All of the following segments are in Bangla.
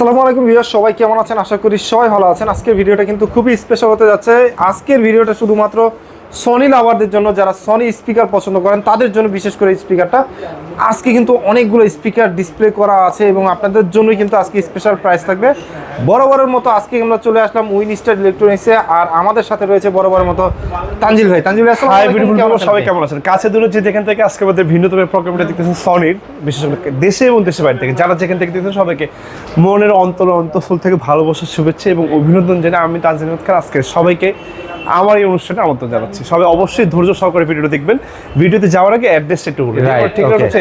আসসালামু আলাইকুম ভিউয়ার সবাই কেমন আছেন? আশা করি সবাই ভালো আছেন। আজকের ভিডিওটা কিন্তু খুবই স্পেশাল হতে যাচ্ছে। আজকের ভিডিওটা শুধুমাত্র সনি লাভারদের জন্য যারা সনি স্পিকার পছন্দ করেন তাদের জন্য বিশেষ করে স্পিকারটা আজকে কিন্তু অনেকগুলো স্পিকার ডিসপ্লে করা আছে এবং আপনাদের জন্যই কিন্তু আজকে স্পেশাল প্রাইস থাকবে। বরাবরের মতো আজকে আমরা চলে আসলাম উইনস্টার ইলেকট্রনিক্সে আর আমাদের সাথে রয়েছে বরাবরের মতো তানজিল ভাই। তানজিল ভাই হাই বিউটিফুল সবাই কেমন আছেন? কাছে দূরে যে যেখান থেকে আজকে আমাদের ভিন্নতম প্রোগ্রামটা দেখতেছেন সনির বিশেষ করে দেশে এবং দেশের বাইরে থেকে যারা যেখান থেকে দেখতেছেন সবাইকে মনের অন্তর অন্তঃস্থল থেকে ভালোবাসার শুভেচ্ছা এবং অভিনন্দন জানাই। আমি খান আজকে সবাইকে আমার এই অনুষ্ঠানে আমন্ত্রণ জানাচ্ছি। সবাই অবশ্যই ধৈর্য সহকারে ভিডিওটা দেখবেন। ভিডিওতে যাওয়ার আগে অ্যাড্রেসটা একটু বলি। ঠিক. হচ্ছে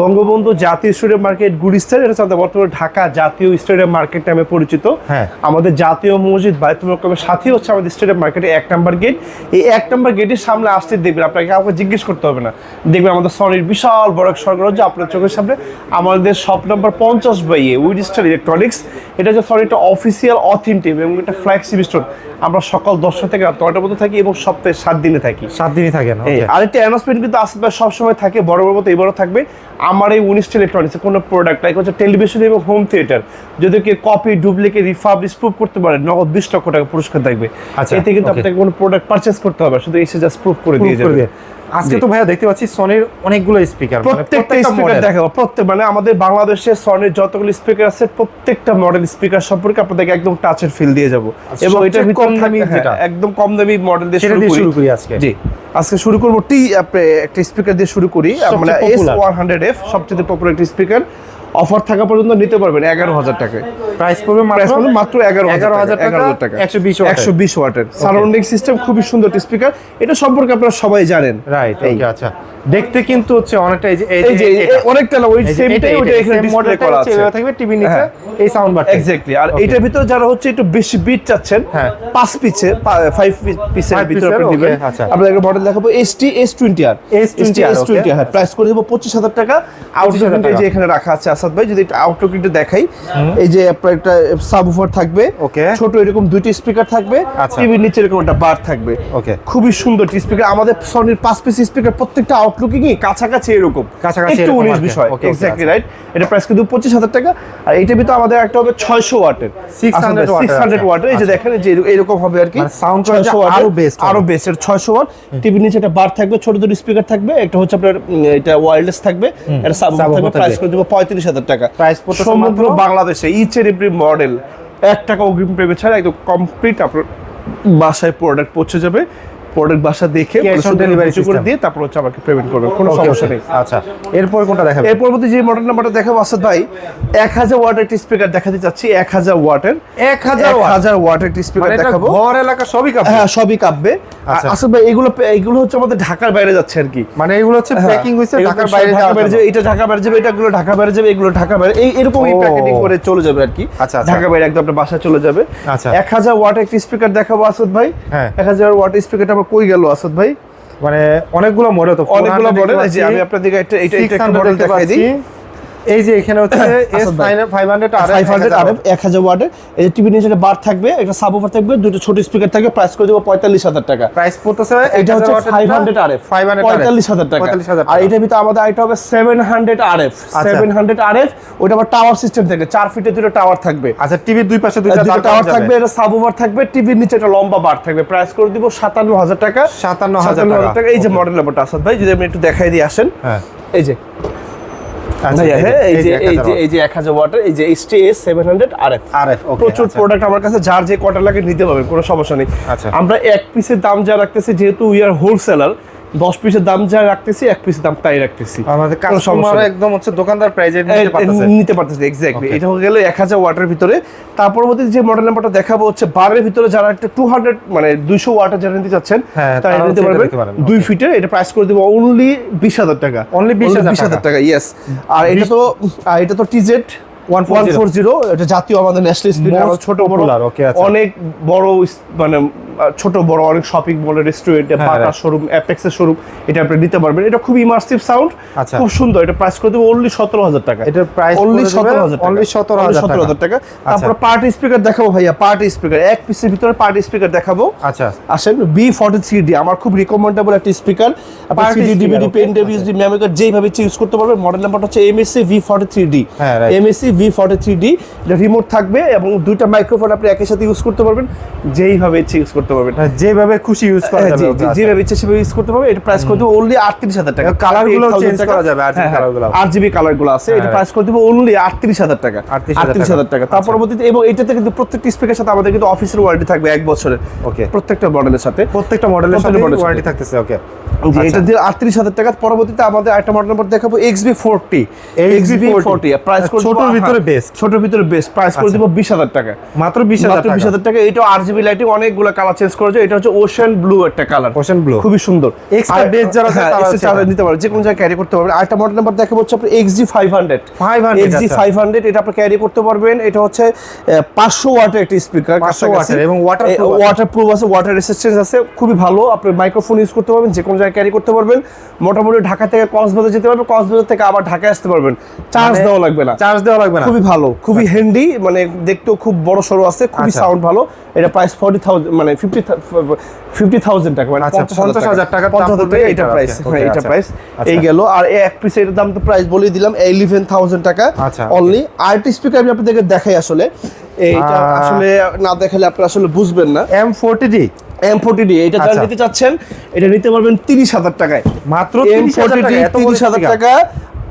বঙ্গবন্ধু জাতীয় স্টেডিয়াম মার্কেট গুলিস্তান এটা হচ্ছে বর্তমানে ঢাকা জাতীয় স্টেডিয়াম মার্কেট নামে পরিচিত। হ্যাঁ। আমাদের জাতীয় মসজিদ বায়তুল মোকামের সাথে হচ্ছে আমাদের স্টেডিয়াম মার্কেটে এক নাম্বার গেট। এই এক নাম্বার গেটের সামনে আসতে দেখবেন আপনাকে কাউকে জিজ্ঞেস করতে হবে না। দেখবেন আমাদের সনির বিশাল বড় এক স্বর্গরাজ্য আপনার চোখের সামনে আমাদের শপ নাম্বার পঞ্চাশ বাই এ উইডস্টার ইলেকট্রনিক্স এটা হচ্ছে সনিটা অফিসিয়াল অথেন্টিভ এবং এটা ফ্ল্যাগশিপ স্টোর আমরা সকাল দশটা থেকে রাত নয়টা পর্যন্ত থাকি এবং সপ্তাহে সাত দিনে থাকি। সাত দিনে থাকেন না আর আরেকটা অ্যানাউন্সমেন্ট কিন্তু আসবে সবসময় থাকে বড় বড় মতো এবারও থাকবে। আমার এই উনিশ ইলেকট্রনিক্স কোনো প্রোডাক্ট লাইক হচ্ছে টেলিভিশন এবং হোম থিয়েটার যদি কেউ কপি ডুপ্লিকেট রিফাবলিশ প্রুফ করতে পারে নগদ বিশ লক্ষ টাকা পুরস্কার থাকবে। আচ্ছা, এতে কিন্তু আপনাকে কোনো প্রোডাক্ট পারচেস করতে হবে শুধু এসে জাস্ট প্রুফ করে দিয়ে যাবে। আজকে তো ভাইয়া দেখতে পাচ্ছি সনির অনেকগুলো স্পিকার প্রত্যেকটা স্পিকার দেখাবো। প্রত্যেক মানে আমাদের বাংলাদেশের সনির যতগুলো স্পিকার আছে প্রত্যেকটা মডেল স্পিকার সম্পর্কে আপনাদেরকে একদম টাচের ফিল দিয়ে যাব। এবং এটা কম দামি হ্যাঁ, যেটা? একদম কম দামি মডেল দিয়ে শুরু করি। শুরু করি আজকে। জি আজকে শুরু করব টি একটা স্পিকার দিয়ে শুরু করি। মানে এস। ওয়ান হান্ড্রেড এফ সবচেয়ে পপুলার একটি স্পিকার অফার থাকা পর্যন্ত নিতে পারবেন এগারো হাজার টাকায় প্রাইস পড়বে মাত্র এগারো এগারো হাজার টাকা একশো বিশ একশো বিশ ওয়াটের সারাউন্ডিং সিস্টেম খুবই সুন্দর স্পিকার এটা সম্পর্কে আপনারা সবাই জানেন রাইট। আচ্ছা দেখতে কিন্তু হচ্ছে অনেকটা এই যে এটা। অনেকটা ওই সেমটাই ওইটা এখানে ডিসপ্লে করা আছে এভাবে থাকবে টিভি নিচে হ্যাঁ। এই সাউন্ড বার এক্স্যাক্টলি আর. এটার ভিতরে যারা হচ্ছে একটু বেশি বিট চাচ্ছেন হ্যাঁ। পাঁচ পিসে ফাইভ পিসের ভিতরে আপনি দিবেন আচ্ছা। আপনাদের মডেল দেখাবো এসটি এস টোয়েন্টি আর S20 এস টোয়েন্টি okay, হ্যাঁ প্রাইস করে দেবো পঁচিশ হাজার টাকা টাকা। যে এখানে রাখা আছে আসাদ ভাই যদি একটা আউটডোর কিন্তু দেখাই। এই যে আপনার একটা সাবউফার থাকবে Okay. ছোট এরকম দুইটি স্পিকার থাকবে আচ্ছা। টিভির নিচে এরকম একটা বার থাকবে। Okay. খুবই সুন্দর স্পিকার আমাদের সনির পাঁচ পিস স্পিকার প্রত্যেকটা আউটলুকিংই কাছাকাছি এরকম। কাছাকাছি একটু উনিশ বিষয়। Okay, এক্স্যাক্টলি রাইট এটা প্রাইস কিন্তু পঁচিশ হাজার টাকা। আর এইটার ভিতরে আমাদের একটা হবে ছয়শো ওয়াটের। 600 সিক্স হান্ড্রেড। ওয়াটের এই যে আচ্ছা। দেখেন যে এরকম- হবে আর কি। মানে sound 600 আরও হবে। আরও বেস্ট এর ছয়শো ওয়াট টিভির নিচে একটা বার থাকবে ছোট ছোট স্পিকার থাকবে। একটা হচ্ছে আপনার এটা ওয়্যারলেস থাকবে। এটা সাব থাকবে। প্রাইস করে দেবো পঁয়ত্রিশ হাজার টাকা। প্রাইস সমগ্র বাংলাদেশে ইচ এন্ড এভরি মডেল এক টাকা অগ্রিম পেমেন্ট ছাড়া একদম কমপ্লিট আপনার বাসায় প্রোডাক্ট পৌঁছে যাবে। প্রোডাক্ট বাসা দেখে করে দিয়ে তারপর হচ্ছে আমাকে পেমেন্ট করবে। কোনো সমস্যা নেই। আচ্ছা এরপর কোনটা দেখাবে এর পরবর্তী যে মডেল নাম্বারটা দেখাবো আসাদ ভাই এক হাজার ওয়াটের একটি স্পিকার দেখাতে চাচ্ছি এক হাজার ওয়াটের। এক হাজার হাজার ওয়াটের একটি স্পিকার মানে দেখাবো। ঘর এলাকা সবই কাপড় হ্যাঁ সবই কাঁপবে। আচ্ছা। আসলে ভাই এগুলো এগুলো হচ্ছে আমাদের ঢাকার বাইরে যাচ্ছে আর কি। মানে এগুলো হচ্ছে প্যাকিং এগুলো ঢাকার বাইরে ঢাকা বাইরে যাবে এটা ঢাকা বাইরে যাবে এটা গুলো ঢাকা বাইরে যাবে এগুলো ঢাকা বাইরে এই এরকমই ও। প্যাকেটিং করে চলে যাবে আর কি। আচ্ছা, আচ্ছা। ঢাকা বাইরে একদম আপনার বাসায় চলে যাবে। আচ্ছা। এক হাজার ওয়াট একটি স্পিকার দেখাবো আসাদ ভাই। হ্যাঁ। এক হাজার ওয়াট স্পিকারটা আমার কই গেল আসাদ ভাই মানে অনেকগুলো মডেল তো অনেকগুলো 400 মডেল আমি আপনাদের আপনাদেরকে একটা এটা এটা একটা মডেল দেখাই দিই। এই যে এখানে হচ্ছে এস ভাই। ফাইভ হান্ড্রেড আর ফাইভ হান্ড্রেড আর এক হাজার ওয়াটের এই টিভি নিচে একটা বার থাকবে একটা সাবওফার থাকবে দুটো ছোট স্পিকার থাকবে প্রাইস করে দেবো পঁয়তাল্লিশ হাজার টাকা। প্রাইস পড়তেছে এটা হচ্ছে five hundred R F five hundred পঁয়তাল্লিশ হাজার টাকা। পঁয়তাল্লিশ হাজার আর এটার ভিতরে আমাদের আইটা হবে সেভেন হান্ড্রেড আর এফ আচ্ছা। সেভেন হান্ড্রেড আর এফ ওটা আবার টাওয়ার সিস্টেম থাকে চার ফিটের দুটো টাওয়ার থাকবে। আচ্ছা টিভির দুই পাশে দুটো টাওয়ার থাকবে। এটা সাবওভার থাকবে টিভির নিচে একটা লম্বা বার থাকবে। প্রাইস করে দিব সাতান্ন হাজার টাকা। 57,000 টাকা। এই যে মডেল নাম্বারটা আসাদ ভাই যদি আপনি একটু দেখাই দিয়ে আসেন। হ্যাঁ। এই যে হ্যাঁ, এই যে এই যে এই যে এক হাজার ওয়াটের এই যে HT S seven hundred R F আর okay, প্রচুর আচ্ছা। প্রোডাক্ট আমার কাছে যার যে কটা লাগে নিতে পারবেন কোনো সমস্যা নেই আচ্ছা। আমরা এক পিসের দাম যা রাখতেছি যেহেতু উই আর হোলসেলার দশ পিসের দাম যা রাখতেছি এক পিসের দাম তাই রাখতেছি। আমাদের কাস্টমার একদম হচ্ছে দোকানদার প্রাইজে নিতে পারতেছে। এক্স্যাক্টলি এটা হয়ে গেলে এক হাজার ওয়াটের ভিতরে। তার পরবর্তী যে মডেল নাম্বারটা দেখাবো হচ্ছে বারের ভিতরে যারা একটা টু হান্ড্রেড মানে দুইশো ওয়াটের যারা নিতে চাচ্ছেন হ্যাঁ, তারা নিতে পারবেন দুই. ফিটের এটা প্রাইস করে দেবো অনলি বিশ হাজার টাকা। Only 20,000 হাজার টাকা। ইয়েস আর এটা তো এটা তো টিজেড ওয়ান 140 ফোর জিরো এটা জাতীয় আমাদের ন্যাশনাল স্পিড ছোট বড়। আচ্ছা। অনেক বড় মানে ছোট বড় অনেক শপিং মলের রেস্টুরেন্ট হ্যাঁ, right. শোরুম অ্যাপেক্সের শোরুম এটা আপনি নিতে পারবেন। এটা খুব ইমার্সিভ সাউন্ড আচ্ছা। খুব সুন্দর। এটা প্রাইস করে দেবো অনলি সতেরো হাজার টাকা। এটার price অনলি সতেরো হাজার only 17,000 সতেরো হাজার টাকা। আচ্ছা। তারপরে পার্টি স্পিকার দেখাবো ভাইয়া পার্টি স্পিকার এক পিসের ভিতরে পার্টি স্পিকার দেখাবো। আচ্ছা। আসেন বি ফর্টি থ্রি ডি আমার খুব রিকমেন্ডেবল একটা speaker CD DVD pen drive. USB memory card যেইভাবে ইউজ করতে পারবে মডেল নাম্বারটা হচ্ছে MSC V forty three D হ্যাঁ. MSC V forty three D এটা রিমোট থাকবে এবং দুইটা মাইক্রোফোন আপনি একই সাথে ইউজ করতে পারবেন যেইভাবে ইচ্ছে ইউজ করতে পারবেন মানে যেভাবে খুশি ইউজ করা যাবে ওকে, আচ্ছা। যেভাবে ইচ্ছে সেভাবে ইউজ করতে পারবে এটা প্রাইস করে দেবো অনলি আটত্রিশ হাজার টাকা। Colour গুলো change করা যাবে। আট জিবি কালারগুলো। আছে এটা প্রাইস করে দেবো অনলি আটত্রিশ হাজার টাকা। 38,000 আটত্রিশ হাজার টাকা। তার আচ্ছা। পরবর্তীতে এবং এটাতে কিন্তু প্রত্যেকটি স্পিকার সাথে আমাদের কিন্তু অফিসের ওয়ারেন্টি থাকবে এক বছরের। Okay. প্রত্যেকটা মডেলের সাথে। প্রত্যেকটা মডেলের সাথে ওয়ারেন্টি থাকতেছে ওকে এটা দিয়ে আটত্রিশ হাজার টাকা। পরবর্তীতে আমাদের একটা মডেল নাম্বার দেখাবো XB forty XB forty price করে ছোটোর ভিতরে best। ছোটোর ভিতরে বেস্ট প্রাইস করে আচ্ছা। দিব বিশ হাজার টাকা। মাত্র বিশ হাজার বিশ হাজার টাকা। এটা আর জিবি লাইটিং অনেকগুলো কালার চেঞ্জ করেছে এটা হচ্ছে ওশান ব্লু একটা কালার blue। খুবই সুন্দর। Extra base যারা আছে হ্যাঁ। নিতে পারবে যে কোনো জায়গায় ক্যারি করতে পারবেন। আরেকটা মডেল নাম্বার দেখা হচ্ছে আপনার এক্সজি ফাইভ হান্ড্রেড 500 এক্সজি আচ্ছা। ফাইভ হান্ড্রেড এটা আপনি ক্যারি করতে পারবেন। এটা হচ্ছে পাঁচশো ওয়াটের একটি স্পিকার 500 watt এর এবং আছে। ওয়াটার প্রুফ আছে ওয়াটার রেসিস্টেন্স আছে। খুবই ভালো আপনি মাইক্রোফোন ইউজ করতে পারবেন যে কোনো জায়গায় ক্যারি করতে পারবেন। মোটামুটি ঢাকা থেকে কক্সবাজার যেতে পারবেন কক্সবাজার থেকে আবার ঢাকায় আসতে পারবেন। চার্জ মানে দেওয়া লাগবে না। চার্জ দেওয়া লাগবে না। খুবই ভালো খুবই হ্যান্ডি মানে দেখতেও খুব বড় সড়ো আছে খুবই আচ্ছা। সাউন্ড ভালো। এটা প্রাইস ফর্টি থাউজেন্ড মানে ফিফটি ফিফটি থাউজেন্ড টাকা মানে 50,000 টাকার দাম পঞ্চাশ পড়বে টাকা এটা, এটা প্রাইস okay, okay, এটা। প্রাইস। এই গেল আর এক পিস এর দাম তো প্রাইস বলে দিলাম ইলেভেন থাউজেন্ড টাকা অনলি আরটি স্পিকার আমি আপনাদেরকে দেখাই আসলে। এইটা আসলে না দেখালে আপনি আসলে বুঝবেন না। M forty D M forty D এটা যারা। নিতে চাচ্ছেন এটা নিতে পারবেন তিরিশ হাজার টাকায়। মাত্র এম 30,000 ডি টাকা, এত বড় তিরিশ হাজার টাকা।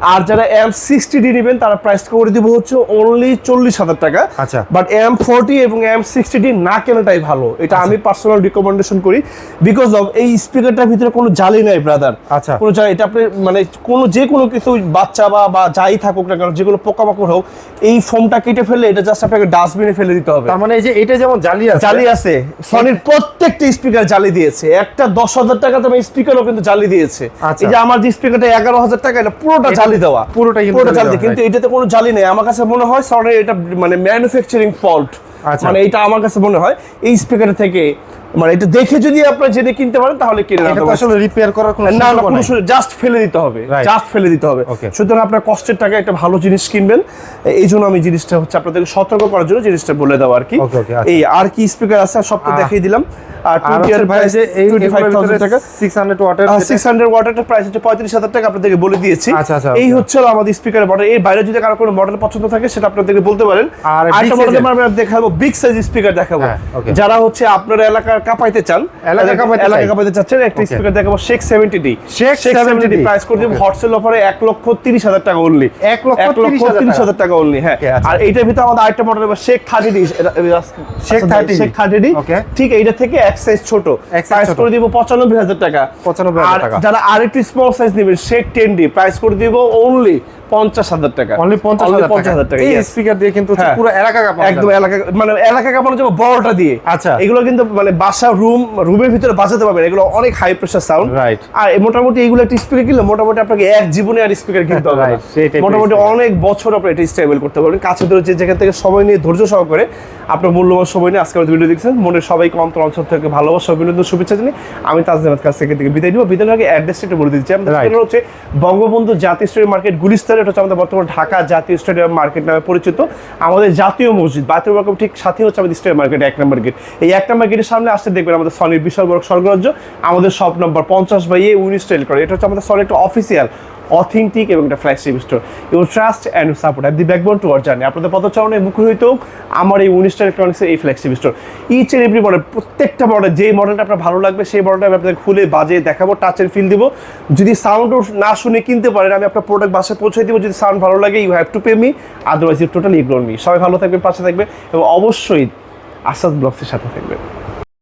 আর যারা এম সিক্সটি ডি নেবেন তারা প্রাইস করে দিব হচ্ছে অনলি চল্লিশ হাজার টাকা। আচ্ছা। বাট এম ফোর্টি এবং এম সিক্সটি ডি না কেনাটাই ভালো। এটা আমি পার্সোনাল রিকমেন্ডেশন করি। বিকজ অফ এই স্পিকারটার ভিতরে কোনো জালি নাই ব্রাদার আচ্ছা। কোনো জালি এটা আপনি মানে কোনো যে কোনো কিছু বাচ্চা বা বা যাই থাকুক না কেন যেগুলো পোকামাকড় হোক এই ফোমটা কেটে ফেলে এটা জাস্ট আপনাকে ডাস্টবিনে ফেলে দিতে হবে। তার মানে এই যে এটা যেমন জালি আছে জালি আছে। সনির প্রত্যেকটা স্পিকার জালি দিয়েছে। একটা দশ হাজার টাকা দামে স্পিকারও কিন্তু জালি দিয়েছে। আচ্ছা। এই যে আমার যে স্পিকারটা এগারো হাজার টাকা এটা পুরোটা এটা জালি দেওয়া। পুরোটাই পুরোটা জালি কিন্তু এটাতে কোনো জালি নেই। আমার কাছে মনে হয় সরি এটা মানে ম্যানুফ্যাকচারিং ফল্ট আচ্ছা। মানে এটা আমার কাছে মনে হয় এই স্পিকার থেকে মানে এটা দেখে যদি আপনারা জেনে কিনতে পারেন তাহলে কিনে এটা আসলে রিপেয়ার করার কোনো না না কোনো জাস্ট ফেলে দিতে হবে। জাস্ট ফেলে দিতে হবে। সুতরাং আপনার কষ্টের টাকা একটা ভালো জিনিস কিনবেন। এই জন্য আমি জিনিসটা হচ্ছে আপনাদেরকে সতর্ক করার জন্য জিনিসটা বলে দেওয়া আর কি। আচ্ছা। এই আর কি স্পিকার আছে সব তো দেখিয়ে দিলাম। আর হচ্ছে ভাই এই ফাইভ থাউজেন্ড টাকা। সিক্স হান্ড্রেড ওয়াটের সিক্স হান্ড্রেড ওয়াটারটা প্রাইস হচ্ছে পঁয়ত্রিশ হাজার টাকা আপনাদেরকে বলে দিয়েছি। আচ্ছা, আচ্ছা, এই হচ্ছে আমাদের স্পিকারের মডেল এর বাইরে যদি কারও কোনো মডেল পছন্দ থাকে সেটা আপনাদেরকে বলতে পারেন। আর আরেকটা মডেল? আমরা দেখাবো বিগ সাইজ স্পিকার দেখাবো। হ্যাঁ, যারা হচ্ছে আপনার এলাকার কাঁপাইতে চান এলাকা কাঁপাইতে এলাকা কাঁপাইতে চাচ্ছেন একটা স্পিকার দেখাবো shake seventy D shake 70D price করে দেবো. হোয়াটসঅ্যাপ অফারে এক লক্ষ তিরিশ হাজার টাকা অনলি এক লক্ষ এক লক্ষ 30,000 তিরিশ হাজার টাকা অনলি হ্যাঁ। আচ্ছা। আর এইটার ভিতরে আমাদের আরেকটা model shake thirty D shake 30D shake thirty D ঠিক এইটা থেকে এক সাইজ ছোট। প্রাইস করে দিব পঁচানব্বই হাজার টাকা। 95,000 আর টাকা। যারা আরেকটু স্মল সাইজ নেবেন শেখ টেন ডি প্রাইস করে দিব অনলি পঞ্চাশ হাজার টাকা। অনলি পঞ্চাশ হাজার টাকা। এই স্পিকার দিয়ে কিন্তু হ্যাঁ। পুরো এলাকা কাঁপানো একদম এলাকা মানে এলাকা কাঁপানো যাবে বড়টা দিয়ে। আচ্ছা। এগুলো কিন্তু মানে বাসা রুম রুমের ভিতরে বাজাতে পারবেন। এগুলো অনেক হাই প্রেসার সাউন্ড রাইট আর মোটামুটি এগুলো একটা স্পিকার কিনলে মোটামুটি আপনাকে এক জীবনে আর স্পিকার কিনতে হবে। মোটামুটি অনেক বছর আপনি এটা স্টেবল করতে পারবেন। কাছে ধরে যে যেখান থেকে সময় নিয়ে ধৈর্য সহকারে আপনার মূল্যবান সময় নিয়ে আজকে আমাদের ভিডিও দেখছেন। মনে সবাইকে অন্তর অঞ্চল থেকে ভালোবাসা অভিনন্দন শুভেচ্ছা জানি আমি তাজনাথ কাছ থেকে থেকে বিদায় নিব। বিদায় আগে অ্যাড্রেসটা একটু বলে দিচ্ছি। আমাদের. হচ্ছে বঙ্গবন্ধু জাতীয় স্টেডিয়াম মার্কেট গুলিস্তান। এটা হচ্ছে আমাদের বর্তমান ঢাকা জাতীয় স্টেডিয়াম মার্কেট নামে পরিচিত। আমাদের জাতীয় মসজিদ বায়তুল মার্কেট ঠিক সাথে হচ্ছে আমাদের স্টেডিয়াম মার্কেট এক নম্বর গেট এই এক নম্বর গেটের সামনে আসতে দেখবেন আমাদের সনির বিশাল বড় স্বর্গরাজ্য, আমাদের শপ নম্বর পঞ্চাশ বাই এ উইন স্টাইল করে। এটা হচ্ছে আমাদের সনির একটা অফিসিয়াল অথেন্টিক এবং একটা flagship store your trust and support at the backbone to our journey আপনাদের পদচারণে হোক আমার এই উনিশটা ইলেকট্রনিক্সের এই flagship store each and every model প্রত্যেকটা মডেল যেই মডেলটা আপনার ভালো লাগবে, সেই মডেলটা আমি আপনাদের খুলে বাজে দেখাবো টাচ এন্ড ফিল দিব। যদি সাউন্ডও না শুনে কিনতে পারেন, আমি আপনার প্রোডাক্ট বাসায় পৌঁছে দিব। যদি সাউন্ড ভালো লাগে you have to pay me otherwise you totally ignore me সবাই ভালো থাকবে পাশে থাকবে এবং অবশ্যই আসাদ ব্লগসের সাথে থাকবে